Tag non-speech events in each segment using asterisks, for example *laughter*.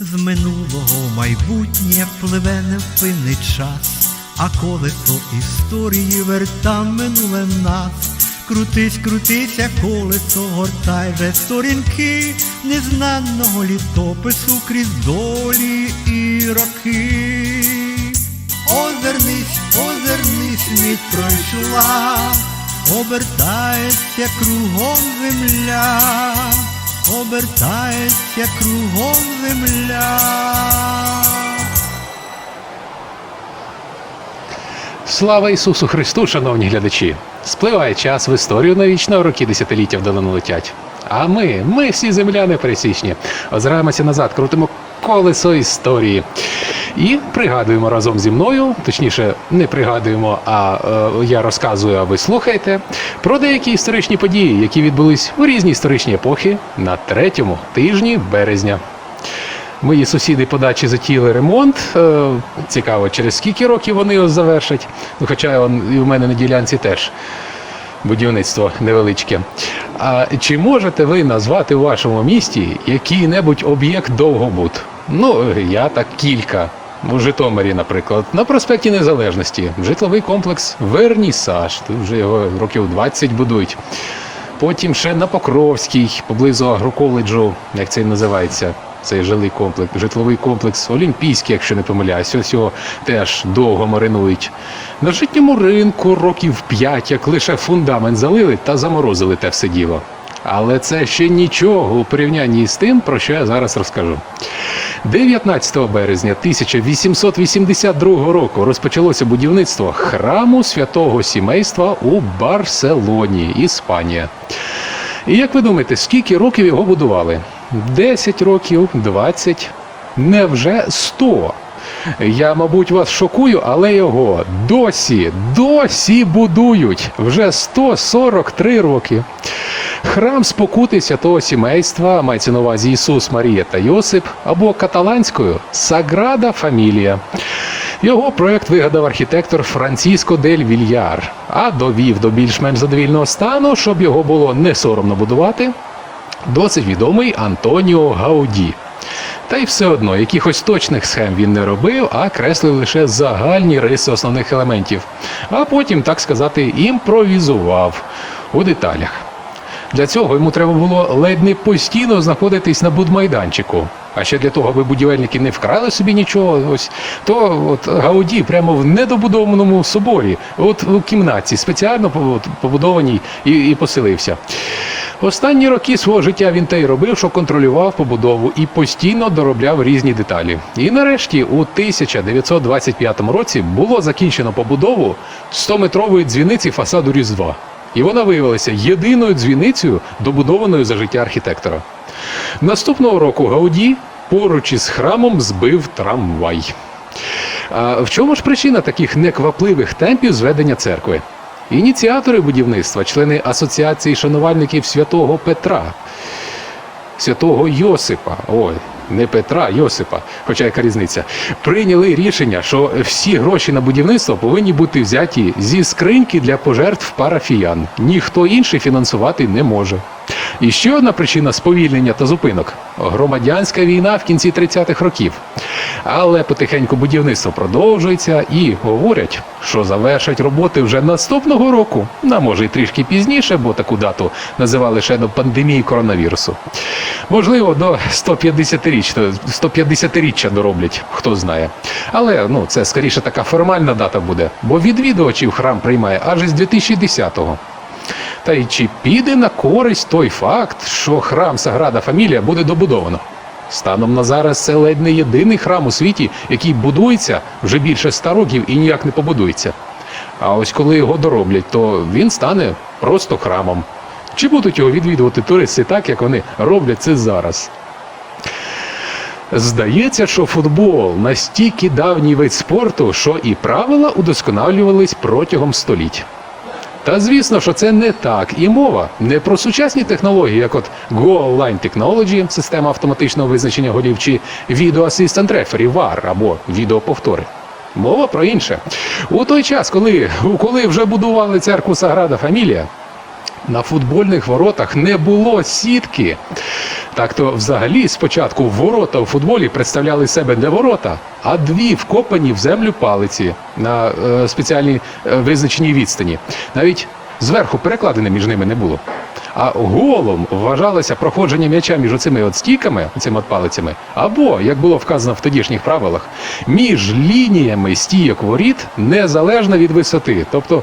З минулого майбутнє пливе невпинний час, а колесо історії верта минуле нас. Крутись, крутися, колесо, гортай вже сторінки незнаного літопису крізь долі і роки. Озирнись, озирнись, мить пройшла, обертається кругом земля, обертається кругом земля. Слава Ісусу Христу, шановні глядачі! Спливає час в історію навічно, роки десятиліття вдалено летять. А ми, ми всі земляни пересічні, озираємося назад, крутимо колесо історії. І пригадуємо разом зі мною, точніше, не пригадуємо, а е, я розказую, а ви слухаєте, про деякі історичні події, які відбулись у різні історичні епохи на третьому тижні березня. Мої сусіди по дачі затіяли ремонт. Е, Цікаво, через скільки років вони його завершать. Ну, хоча он, і в мене на ділянці теж будівництво невеличке. А чи можете ви назвати у вашому місті який-небудь об'єкт довгобуд? Ну, я так кілька. У Житомирі, наприклад, на проспекті Незалежності, житловий комплекс Вернісаж. Тут вже його років 20 будують. Потім ще на Покровській, поблизу агроколеджу, як це і називається, цей жилий комплекс, житловий комплекс Олімпійський, якщо не помиляюсь, ось його теж довго маринують. На житньому ринку років 5, як лише фундамент залили та заморозили те все діло. Але це ще нічого у порівнянні з тим, про що я зараз розкажу. 19 березня 1882 року розпочалося будівництво храму святого сімейства у Барселоні, Іспанія. І як ви думаєте, скільки років його будували? 10 років, 20, невже 100? Я, мабуть, вас шокую, але його досі, досі будують вже 143 роки. Храм спокути святого сімейства мається на увазі Ісус, Марія та Йосип або каталанською Саграда Фамілія. Його проект вигадав архітектор Франциско дель Вільяр, а довів до більш-менш задовільного стану, щоб його було не соромно будувати. Досить відомий Антоніо Гауді. Та й все одно, якихось точних схем він не робив, а креслив лише загальні риси основних елементів. А потім, так сказати, імпровізував у деталях. Для цього йому треба було ледь не постійно знаходитись на будмайданчику. А ще для того, аби будівельники не вкрали собі нічого, ось то от Гауді прямо в недобудованому соборі, от у кімнаті, спеціально побудованій і, і поселився. Останні роки свого життя він те й робив, що контролював побудову і постійно доробляв різні деталі. І нарешті, у 1925 році було закінчено побудову 100-метрової дзвіниці фасаду Різдва. І вона виявилася єдиною дзвіницею, добудованою за життя архітектора. Наступного року Гауді поруч із храмом збив трамвай. А в чому ж причина таких неквапливих темпів зведення церкви? Ініціатори будівництва, члени Асоціації шанувальників святого Петра, святого Йосипа, ой, не Петра, Йосипа, хоча яка різниця, прийняли рішення, що всі гроші на будівництво повинні бути взяті зі скриньки для пожертв парафіян. Ніхто інший фінансувати не може. І ще одна причина сповільнення та зупинок громадянська війна в кінці 30-х років. Але потихеньку будівництво продовжується і говорять, що завершать роботи вже наступного року, а може й трішки пізніше, бо таку дату називали ще до пандемії коронавірусу. Можливо, до 150-річчя 150-річчя дороблять, хто знає. Але ну це скоріше така формальна дата буде, бо відвідувачів храм приймає аж із 2010-го. Та й чи піде на користь той факт, що храм Саграда Фамілія буде добудовано? Станом на зараз це ледь не єдиний храм у світі, який будується вже більше ста років і ніяк не побудується. А ось коли його дороблять, то він стане просто храмом. Чи будуть його відвідувати туристи так, як вони роблять це зараз? Здається, що футбол настільки давній вид спорту, що і правила удосконалювались протягом століть. Та звісно, що це не так. І мова не про сучасні технології, як от Goal Line Technology, система автоматичного визначення голів, чи Video Assistant Referee VAR або відеоповтори. Мова про інше. У той час, коли, коли вже будували церкву Саграда Фамілія, На футбольних воротах не було сітки. Так то взагалі спочатку ворота у футболі представляли себе не ворота, а дві вкопані в землю палиці на е, спеціальній е, визначеній відстані. Навіть зверху перекладини між ними не було. А голом вважалося проходження м'яча між оцими от стійками, цими от палицями, або, як було вказано в тодішніх правилах, між лініями стійок воріт незалежно від висоти. Тобто,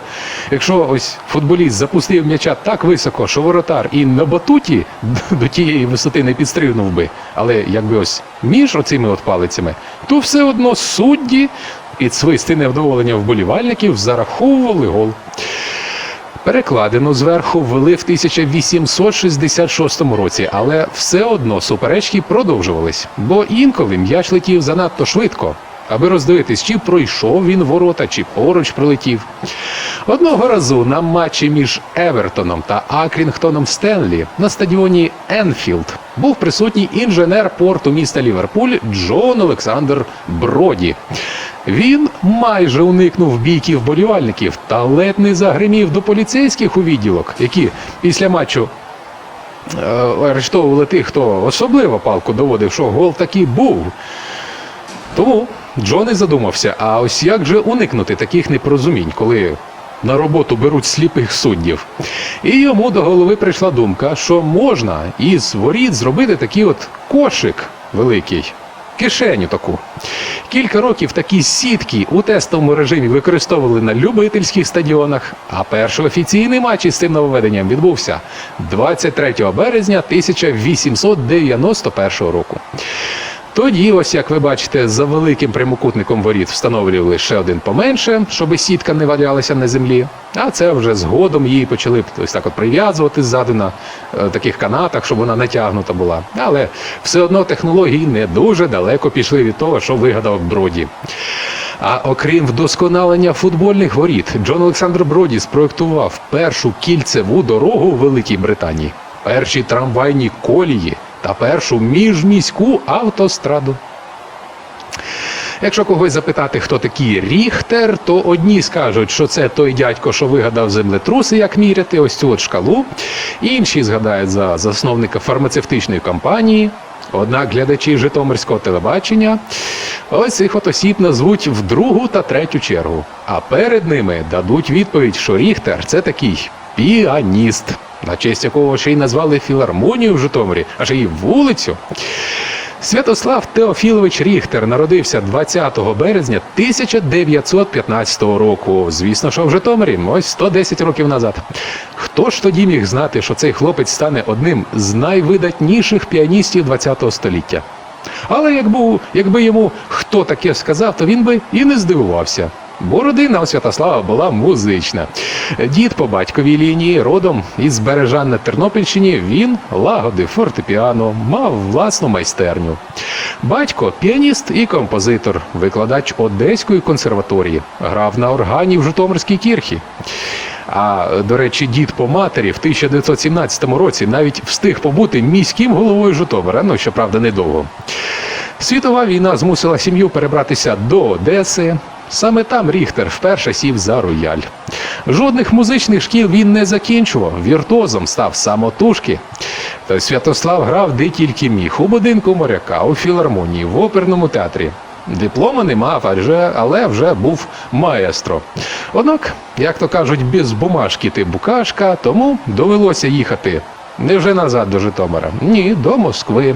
якщо ось футболіст запустив м'яча так високо, що воротар і на батуті *laughs* до тієї висоти не підстрибнув би, але якби ось між оцими от палицями, то все одно судді під свисти невдоволення вболівальників зараховували гол. Перекладину зверху ввели в 1866 році, але все одно суперечки продовжувались, бо інколи м'яч летів занадто швидко, аби роздивитись, чи пройшов він ворота, чи поруч прилетів. Одного разу на матчі між Евертоном та Акрінгтоном Стенлі на стадіоні Енфілд був присутній інженер порту міста Ліверпуль Джон Олександр Броді. Він майже уникнув бійків вболівальників та ледь не загримів до поліцейських у відділок, які після матчу е, арештовували тих, хто особливо палку доводив, що гол такий був. Тому Джон і задумався, а ось як же уникнути таких непорозумінь, коли на роботу беруть сліпих суддів. І йому до голови прийшла думка, що можна із воріт зробити такий от кошик великий. Кишеню таку. Кілька років такі сітки у тестовому режимі використовували на любительських стадіонах, а перший офіційний матч із цим нововведенням відбувся 23 березня 1891 року. Тоді, ось як ви бачите, за великим прямокутником воріт встановлювали ще один поменше, щоб сітка не валялася на землі. А це вже згодом її почали ось так от прив'язувати ззаду на е, таких канатах, щоб вона натягнута була. Але все одно технології не дуже далеко пішли від того, що вигадав Броді. А окрім вдосконалення футбольних воріт, Джон Олександр Броді спроектував першу кільцеву дорогу в Великій Британії, перші трамвайні колії та першу міжміську автостраду. Якщо когось запитати, хто такий Ріхтер, то одні скажуть, що це той дядько, що вигадав землетруси, як міряти, ось цю от шкалу. Інші згадають за засновника фармацевтичної компанії. Однак глядачі Житомирського телебачення ось цих от осіб назвуть в другу та третю чергу. А перед ними дадуть відповідь, що Ріхтер це такий піаніст, на честь якого ще й назвали філармонію в Житомирі, аж і вулицю. Святослав Теофілович Ріхтер народився 20 березня 1915 року. Звісно, що в Житомирі, ось 110 років назад. Хто ж тоді міг знати, що цей хлопець стане одним з найвидатніших піаністів ХХ століття? Але як був, якби йому хто таке сказав, то він би і не здивувався. Бо родина Святослава була музична. Дід по батьковій лінії, родом із Бережан на Тернопільщині, він лагодив фортепіано, мав власну майстерню. Батько піаніст і композитор, викладач Одеської консерваторії, грав на органі в Житомирській кірхі. А до речі, дід по матері в 1917 році навіть встиг побути міським головою Житомира, ну щоправда, недовго. Світова війна змусила сім'ю перебратися до Одеси. Саме там Ріхтер вперше сів за рояль. Жодних музичних шкіл він не закінчував, віртуозом став самотужки. Та Святослав грав де тільки міг у будинку моряка, у філармонії, в оперному театрі. Диплома не мав, адже, але вже був маестро. Однак, як то кажуть, без бумажки ти букашка, тому довелося їхати не вже назад до Житомира, ні, до Москви.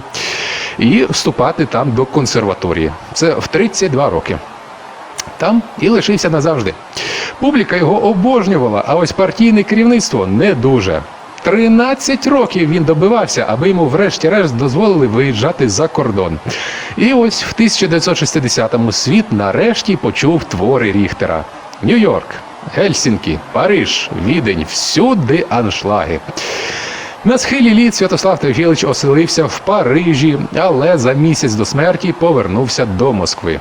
І вступати там до консерваторії. Це в 32 роки. Там і лишився назавжди. Публіка його обожнювала, а ось партійне керівництво не дуже. 13 років він добивався, аби йому врешті-решт дозволили виїжджати за кордон. І ось в 1960-му світ нарешті почув твори Ріхтера. Нью-Йорк, Гельсінкі, Париж, Відень, всюди аншлаги. На схилі літ Святослав Теофілович оселився в Парижі, але за місяць до смерті повернувся до Москви.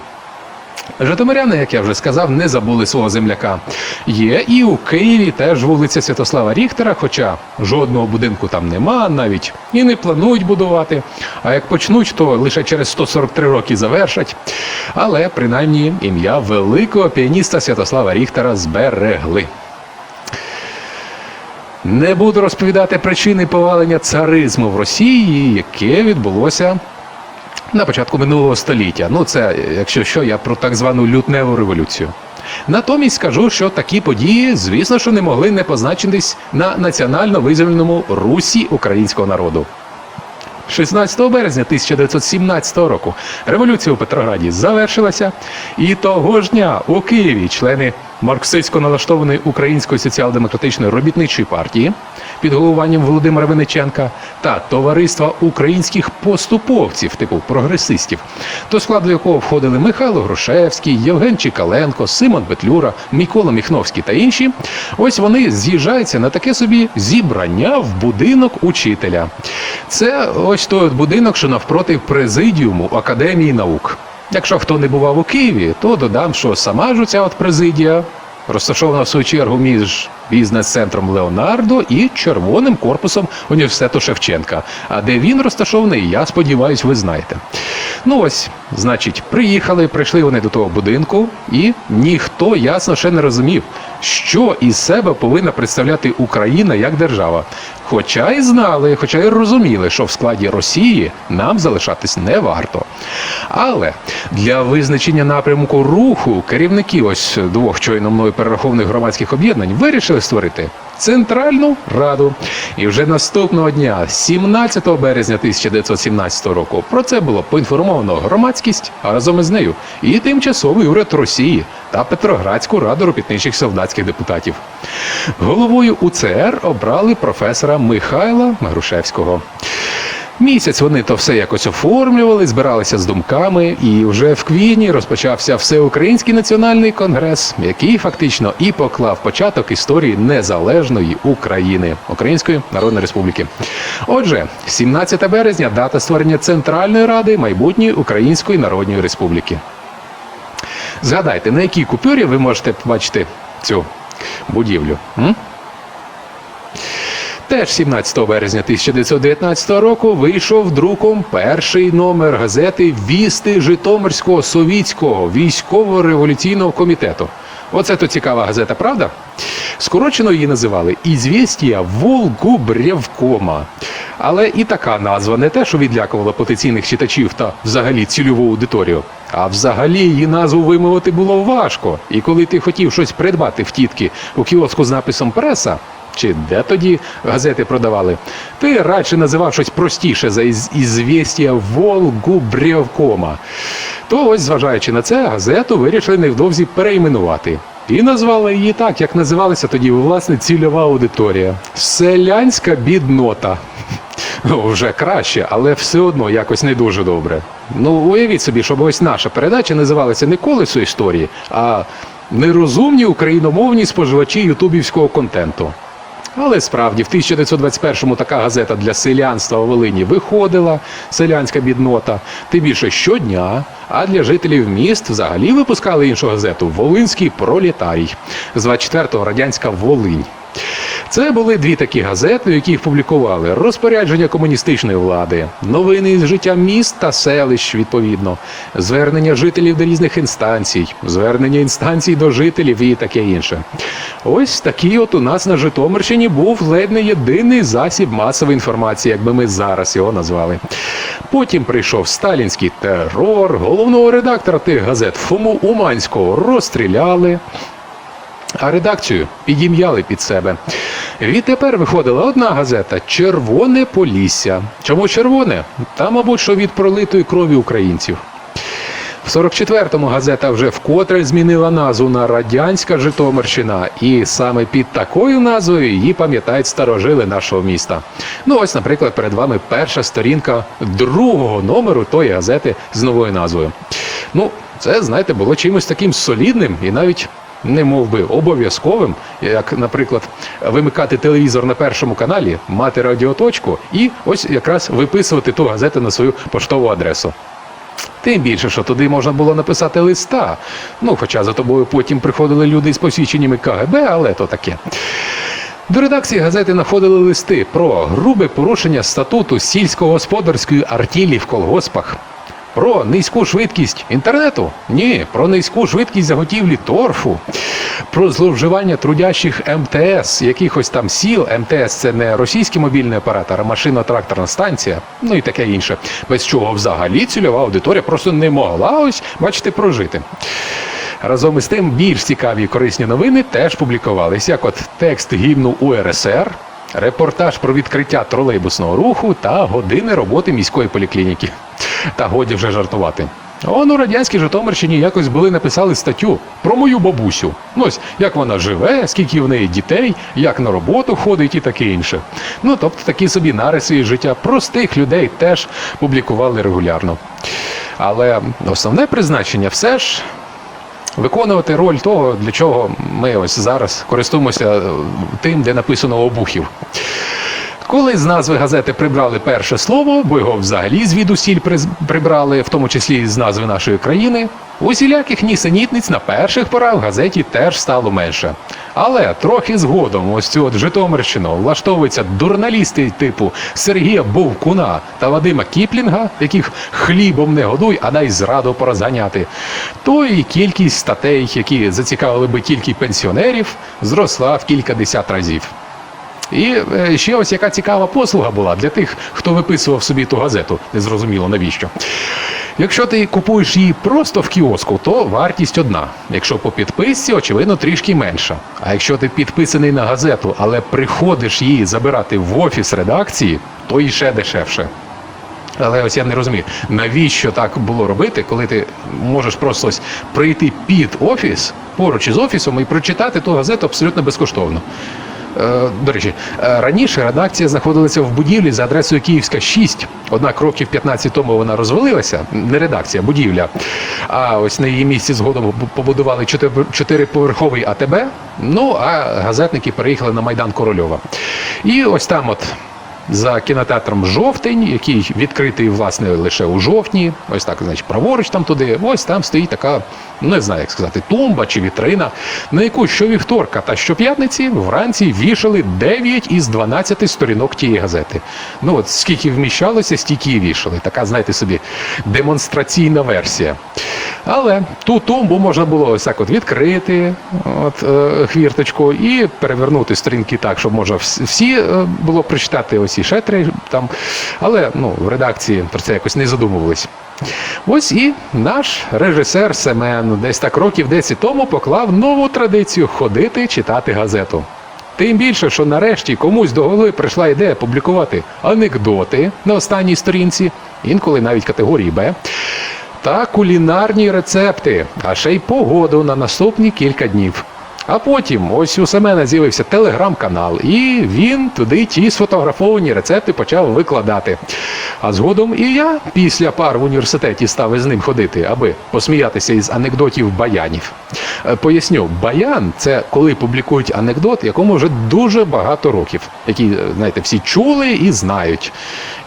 Житомиряни, як я вже сказав, не забули свого земляка. Є і у Києві теж вулиця Святослава Ріхтера, хоча жодного будинку там нема навіть і не планують будувати. А як почнуть, то лише через 143 роки завершать. Але принаймні ім'я великого піаніста Святослава Ріхтера зберегли. Не буду розповідати причини повалення царизму в Росії, яке відбулося на початку минулого століття. Ну, це, якщо що, я про так звану лютневу революцію. Натомість скажу, що такі події, звісно, що не могли не позначитись на національно визвольному русі українського народу. 16 березня 1917 року революція у Петрограді завершилася, і того ж дня у Києві члени марксистсько налаштованої Української соціал-демократичної робітничої партії під головуванням Володимира Винниченка та товариства українських поступовців, типу прогресистів, до складу якого входили Михайло Грушевський, Євген Чікаленко, Симон Петлюра, Микола Міхновський та інші. Ось вони з'їжджаються на таке собі зібрання в будинок учителя. Це ось той будинок, що навпроти президіуму Академії наук. Якщо хто не бував у Києві, то додам, що сама ж оця от президія розташована в свою чергу між бізнес-центром Леонардо і червоним корпусом університету Шевченка. А де він розташований, я сподіваюся, ви знаєте. Ну ось, значить, приїхали, прийшли вони до того будинку, і ніхто ясно ще не розумів, що із себе повинна представляти Україна як держава. Хоча й знали, хоча й розуміли, що в складі Росії нам залишатись не варто. Але для визначення напрямку руху керівники ось двох щойно мною перерахованих громадських об'єднань вирішили створити Центральну Раду. І вже наступного дня, 17 березня 1917 року, про це було поінформовано громадськість, а разом із нею і тимчасовий уряд Росії та Петроградську раду робітничих солдатських депутатів. Головою УЦР обрали професора Михайла Грушевського. Місяць вони то все якось оформлювали, збиралися з думками, і вже в квітні розпочався всеукраїнський національний конгрес, який фактично і поклав початок історії незалежної України Української Народної Республіки. Отже, 17 березня дата створення Центральної Ради майбутньої Української Народної Республіки. Згадайте, на якій купюрі ви можете побачити цю будівлю? М? Теж 17 березня 1919 року вийшов друком перший номер газети Вісти Житомирського совітського військово-революційного комітету. Оце то цікава газета, правда? Скорочено її називали Ізвістія Волгубрєвкома. Але і така назва не те, що відлякувала потенційних читачів та взагалі цільову аудиторію. А взагалі її назву вимовити було важко. І коли ти хотів щось придбати в тітки у кіоску з написом преса, чи де тоді газети продавали, ти радше називав щось простіше за із- ізвістія Волгубрєвкома. То ось, зважаючи на це, газету вирішили невдовзі перейменувати. І назвали її так, як називалася тоді власне цільова аудиторія. Селянська біднота. *laughs* Ну, вже краще, але все одно якось не дуже добре. Ну, уявіть собі, щоб ось наша передача називалася не колесо історії, а нерозумні україномовні споживачі ютубівського контенту. Але справді в 1921-му така газета для селянства у Волині виходила, селянська біднота, тим більше щодня. А для жителів міст взагалі випускали іншу газету Волинський пролетарій з 24-го радянська Волинь. Це були дві такі газети, яких публікували розпорядження комуністичної влади, новини з життя міст та селищ, відповідно, звернення жителів до різних інстанцій, звернення інстанцій до жителів і таке інше. Ось такий от у нас на Житомирщині був ледь не єдиний засіб масової інформації, як би ми зараз його назвали. Потім прийшов сталінський терор, головного редактора тих газет Фому Уманського розстріляли а редакцію підім'яли під себе. Відтепер виходила одна газета Червоне Полісся. Чому червоне? Та, мабуть, що від пролитої крові українців. В 44-му газета вже вкотре змінила назву на Радянська Житомирщина, і саме під такою назвою її пам'ятають старожили нашого міста. Ну ось, наприклад, перед вами перша сторінка другого номеру тої газети з новою назвою. Ну, це, знаєте, було чимось таким солідним і навіть не мов би обов'язковим, як, наприклад, вимикати телевізор на першому каналі, мати радіоточку і ось якраз виписувати ту газету на свою поштову адресу. Тим більше, що туди можна було написати листа. Ну, хоча за тобою потім приходили люди з посвідченнями КГБ, але то таке. До редакції газети находили листи про грубе порушення статуту сільськогосподарської артілі в колгоспах, Про низьку швидкість інтернету? Ні, про низьку швидкість заготівлі торфу, про зловживання трудящих МТС, якихось там сіл. МТС це не російський мобільний оператор, а машино-тракторна станція, ну і таке інше. Без чого взагалі цільова аудиторія просто не могла ось, бачите, прожити. Разом із тим, більш цікаві і корисні новини теж публікувались, як от текст гімну УРСР, репортаж про відкриття тролейбусного руху та години роботи міської поліклініки. Та годі вже жартувати. Он у радянській Житомирщині якось були написали статтю про мою бабусю. Ну ось як вона живе, скільки в неї дітей, як на роботу ходить і таке інше. Ну тобто такі собі нариси життя простих людей теж публікували регулярно. Але основне призначення все ж виконувати роль того, для чого ми ось зараз користуємося е, тим, де написано обухів. Коли з назви газети прибрали перше слово, бо його взагалі звідусіль прибрали, в тому числі з назви нашої країни, усіляких нісенітниць на перших порах в газеті теж стало менше. Але трохи згодом ось цю от Житомирщину влаштовуються дурналісти типу Сергія Бовкуна та Вадима Кіплінга, яких хлібом не годуй, а дай зраду порозганяти. То і кількість статей, які зацікавили би тільки пенсіонерів, зросла в кількадесят разів. І е, ще ось яка цікава послуга була для тих, хто виписував собі ту газету, незрозуміло навіщо. Якщо ти купуєш її просто в кіоску, то вартість одна. Якщо по підписці, очевидно, трішки менша. А якщо ти підписаний на газету, але приходиш її забирати в офіс редакції, то і ще дешевше. Але ось я не розумію, навіщо так було робити, коли ти можеш просто ось прийти під офіс поруч із офісом і прочитати ту газету абсолютно безкоштовно. Е, До речі, е, раніше редакція знаходилася в будівлі за адресою Київська 6. Однак років 15 тому вона розвалилася, не редакція, будівля. А ось на її місці згодом побудували чотири- чотириповерховий АТБ. Ну а газетники переїхали на Майдан Корольова. І ось там, от за кінотеатром Жовтень, який відкритий власне лише у жовтні. Ось так, значить, праворуч там туди. Ось там стоїть така, ну, не знаю, як сказати, тумба чи вітрина, на яку щовівторка та щоп'ятниці вранці вішали 9 із 12 сторінок тієї газети. Ну от скільки вміщалося, стільки і вішали. Така, знаєте собі, демонстраційна версія. Але ту тумбу можна було ось так от відкрити, от, е, хвірточку, і перевернути сторінки так, щоб можна всі е, було прочитати ось і шетри там. Але ну, в редакції про це якось не задумувались. Ось і наш режисер Семен десь так років 10 тому поклав нову традицію ходити читати газету. Тим більше, що нарешті комусь до голови прийшла ідея публікувати анекдоти на останній сторінці, інколи навіть категорії Б, та кулінарні рецепти, а ще й погоду на наступні кілька днів. А потім ось у Семена з'явився телеграм-канал, і він туди ті сфотографовані рецепти почав викладати. А згодом і я після пар в університеті став із ним ходити, аби посміятися із анекдотів баянів. Е, Поясню, баян це коли публікують анекдот, якому вже дуже багато років, який, е, знаєте, всі чули і знають.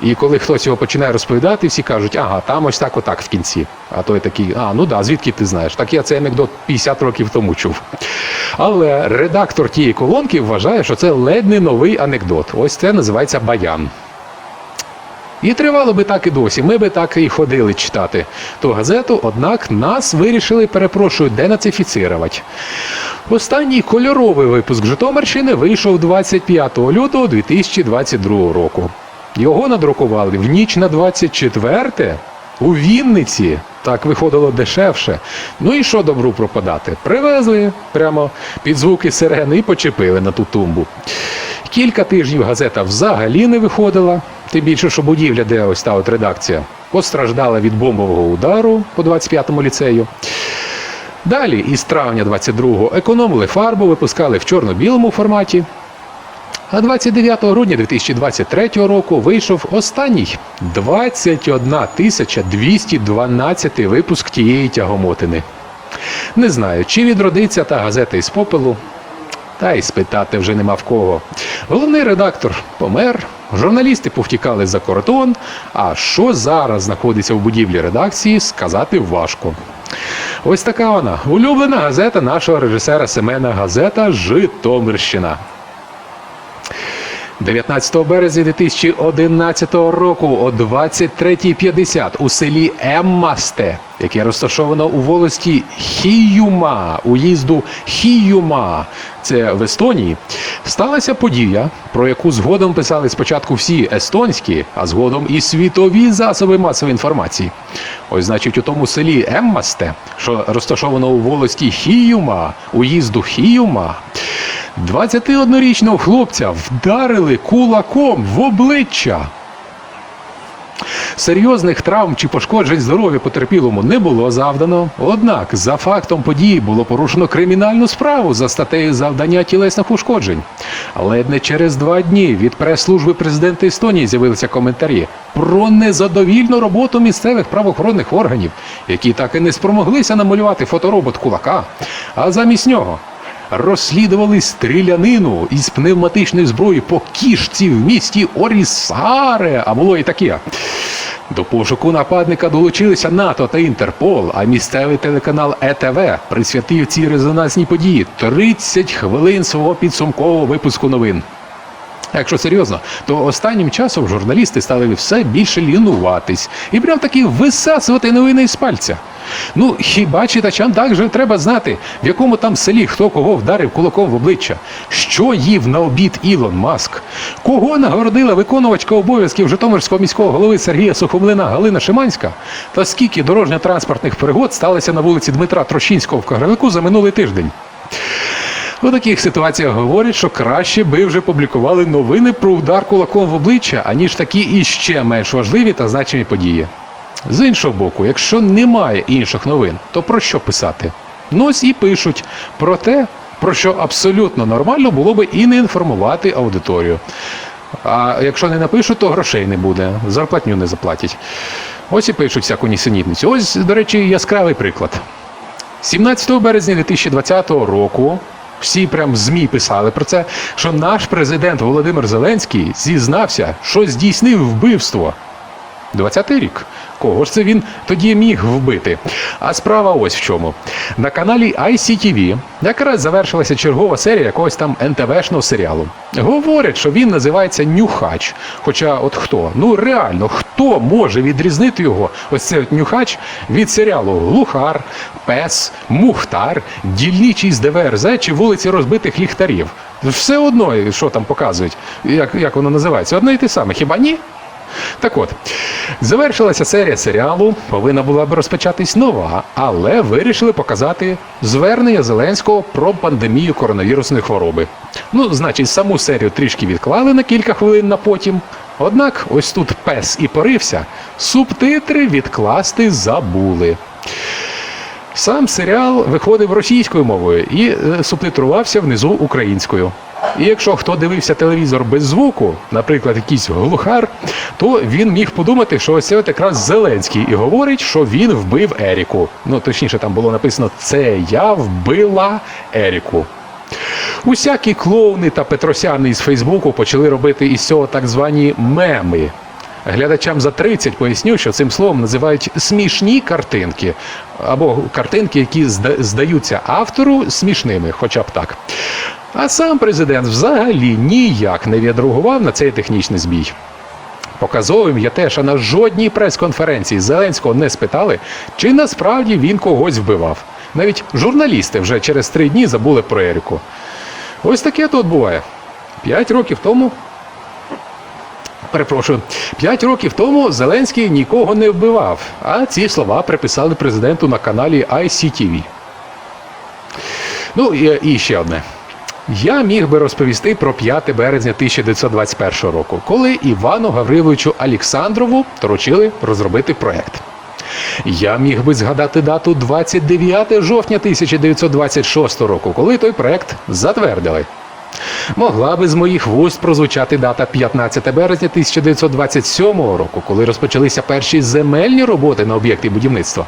І коли хтось його починає розповідати, всі кажуть, ага, там ось так, отак в кінці. А той такий, а ну да, звідки ти знаєш? Так я цей анекдот 50 років тому чув. Але редактор тієї колонки вважає, що це ледь не новий анекдот. Ось це називається баян. І тривало би так і досі. Ми би так і ходили читати ту газету, однак нас вирішили, перепрошую, денацифіцирувати. Останній кольоровий випуск Житомирщини вийшов 25 лютого 2022 року. Його надрукували в ніч на 24 у Вінниці. Так виходило дешевше. Ну і що добру пропадати? Привезли прямо під звуки сирени і почепили на ту тумбу. Кілька тижнів газета взагалі не виходила. Тим більше, що будівля, де ось та от редакція, постраждала від бомбового удару по 25-му ліцею. Далі, із травня 22-го, економили фарбу, випускали в чорно-білому форматі. А 29 грудня 2023 року вийшов останній 21 тисяча 212 випуск тієї тягомотини. Не знаю, чи відродиться та газета із попелу, та й спитати вже нема в кого. Головний редактор помер, журналісти повтікали за кордон, а що зараз знаходиться в будівлі редакції, сказати важко. Ось така вона улюблена газета нашого режисера Семена газета Житомирщина. 19 березня 2011 року о 23.50 у селі Еммасте, яке розташовано у волості Хіюма, уїзду Хіюма, це в Естонії, сталася подія, про яку згодом писали спочатку всі естонські, а згодом і світові засоби масової інформації. Ось, значить, у тому селі Еммасте, що розташовано у волості Хіюма, уїзду Хіюма, 21-річного хлопця вдарили кулаком в обличчя. Серйозних травм чи пошкоджень здоров'я потерпілому не було завдано. Однак за фактом події було порушено кримінальну справу за статтею завдання тілесних ушкоджень. Ледь не через два дні від прес-служби президента Естонії з'явилися коментарі про незадовільну роботу місцевих правоохоронних органів, які так і не спромоглися намалювати фоторобот кулака. А замість нього розслідували стрілянину із пневматичної зброї по кішці в місті Орісаре, а було і таке. До пошуку нападника долучилися НАТО та Інтерпол, а місцевий телеканал ЕТВ присвятив цій резонансній події 30 хвилин свого підсумкового випуску новин. Якщо серйозно, то останнім часом журналісти стали все більше лінуватись і прям таки висасувати новини з пальця. Ну, хіба читачам також треба знати, в якому там селі хто кого вдарив кулаком в обличчя, що їв на обід Ілон Маск, кого нагородила виконувачка обов'язків Житомирського міського голови Сергія Сухомлина Галина Шиманська, та скільки дорожньо-транспортних пригод сталося на вулиці Дмитра Трощинського в Кагарлику за минулий тиждень. У таких ситуаціях говорять, що краще би вже публікували новини про удар кулаком в обличчя, аніж такі іще менш важливі та значимі події. З іншого боку, якщо немає інших новин, то про що писати? Ну ось і пишуть про те, про що абсолютно нормально було би і не інформувати аудиторію. А якщо не напишуть, то грошей не буде, зарплатню не заплатять. Ось і пишуть всяку нісенітницю. Ось, до речі, яскравий приклад. 17 березня 2020 року всі прям ЗМІ писали про це, що наш президент Володимир Зеленський зізнався, що здійснив вбивство. 20-й рік. Кого ж це він тоді міг вбити? А справа ось в чому. На каналі ICTV якраз завершилася чергова серія якогось там НТВшного серіалу. Говорять, що він називається Нюхач. Хоча, от хто? Ну реально, хто може відрізнити його, ось цей от нюхач, від серіалу Глухар, Пес, Мухтар, Дільничий з ДВРЗ чи вулиці розбитих ліхтарів. Все одно, що там показують, як, як воно називається, одне і те саме, хіба ні? Так от, завершилася серія серіалу, повинна була б розпочатись нова, але вирішили показати звернення Зеленського про пандемію коронавірусної хвороби. Ну, значить, саму серію трішки відклали на кілька хвилин на потім. Однак, ось тут пес і порився, субтитри відкласти забули. Сам серіал виходив російською мовою і е, субтитрувався внизу українською. І якщо хто дивився телевізор без звуку, наприклад, якийсь глухар, то він міг подумати, що ось це от якраз Зеленський і говорить, що він вбив Еріку. Ну точніше, там було написано Це я вбила Еріку. Усякі клоуни та петросяни із Фейсбуку почали робити із цього так звані меми. Глядачам за 30 поясню, що цим словом називають смішні картинки, або картинки, які здаються автору смішними, хоча б так. А сам президент взагалі ніяк не відреагував на цей технічний збій. Показовим є те, що на жодній прес-конференції Зеленського не спитали, чи насправді він когось вбивав. Навіть журналісти вже через три дні забули про Еріку. Ось таке тут буває. П'ять років тому. Перепрошую, п'ять років тому Зеленський нікого не вбивав, а ці слова приписали президенту на каналі ICTV. Ну і, і ще одне. Я міг би розповісти про 5 березня 1921 року, коли Івану Гавриловичу Олександрову доручили розробити проект. Я міг би згадати дату 29 жовтня 1926 року, коли той проект затвердили. Могла би з моїх вуст прозвучати дата 15 березня 1927 року, коли розпочалися перші земельні роботи на об'єкті будівництва.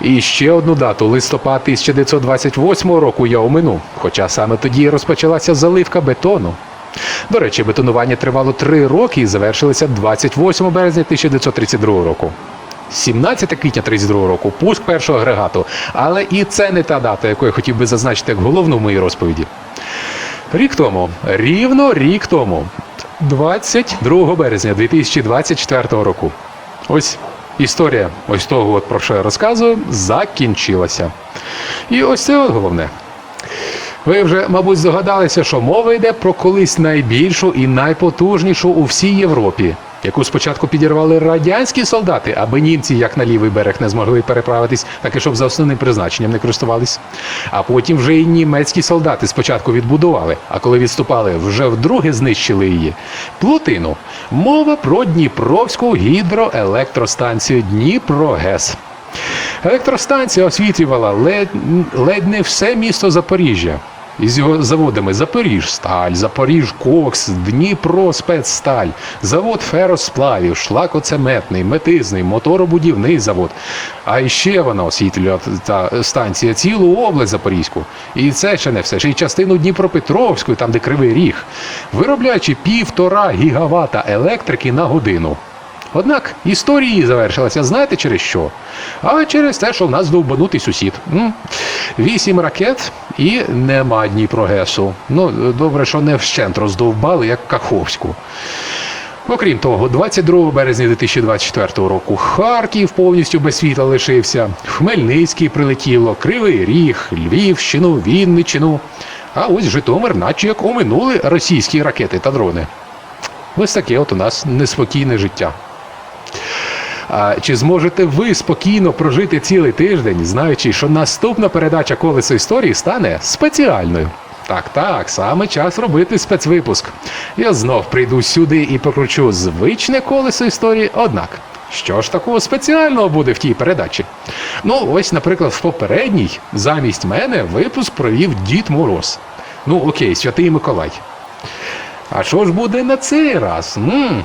І ще одну дату листопад 1928 року я омину, хоча саме тоді розпочалася заливка бетону. До речі, бетонування тривало три роки і завершилося 28 березня 1932 року. 17 квітня 32 року пуск першого агрегату, але і це не та дата, яку я хотів би зазначити як головну в моїй розповіді. Рік тому, рівно рік тому, 22 березня 2024 року. Ось історія ось того, от, про що я розказую, закінчилася. І ось це от головне. Ви вже, мабуть, здогадалися, що мова йде про колись найбільшу і найпотужнішу у всій Європі, яку спочатку підірвали радянські солдати, аби німці як на лівий берег не змогли переправитись, так і щоб за основним призначенням не користувались. А потім вже і німецькі солдати спочатку відбудували, а коли відступали, вже вдруге знищили її. Плутину. Мова про Дніпровську гідроелектростанцію Дніпрогес. Електростанція освітлювала ледь, ледь не все місто Запоріжжя. Із його заводами Запоріжсталь, Запоріжкокс, Дніпро спецсталь, завод феросплавів, шлакоцеметний, метизний, моторобудівний завод. А ще вона освітлювала та станція цілу область Запорізьку. І це ще не все, ще й частину Дніпропетровської, там де Кривий Ріг, виробляючи півтора гігавата електрики на годину. Однак історія її завершилася, знаєте через що? А через те, що в нас довбанутий сусід. Вісім ракет і нема Дніпрогесу. Ну, добре, що не вщент роздовбали, як Каховську. Окрім того, 22 березня 2024 року Харків повністю без світла лишився, Хмельницький прилетіло, Кривий Ріг, Львівщину, Вінниччину. А ось Житомир, наче як оминули російські ракети та дрони. Ось таке от у нас неспокійне життя. Чи зможете ви спокійно прожити цілий тиждень, знаючи, що наступна передача колесо історії стане спеціальною? Так, так, саме час робити спецвипуск. Я знов прийду сюди і покручу звичне колесо історії. Однак, що ж такого спеціального буде в тій передачі? Ну, ось, наприклад, в попередній замість мене випуск провів Дід Мороз. Ну, окей, святий Миколай. А що ж буде на цей раз? м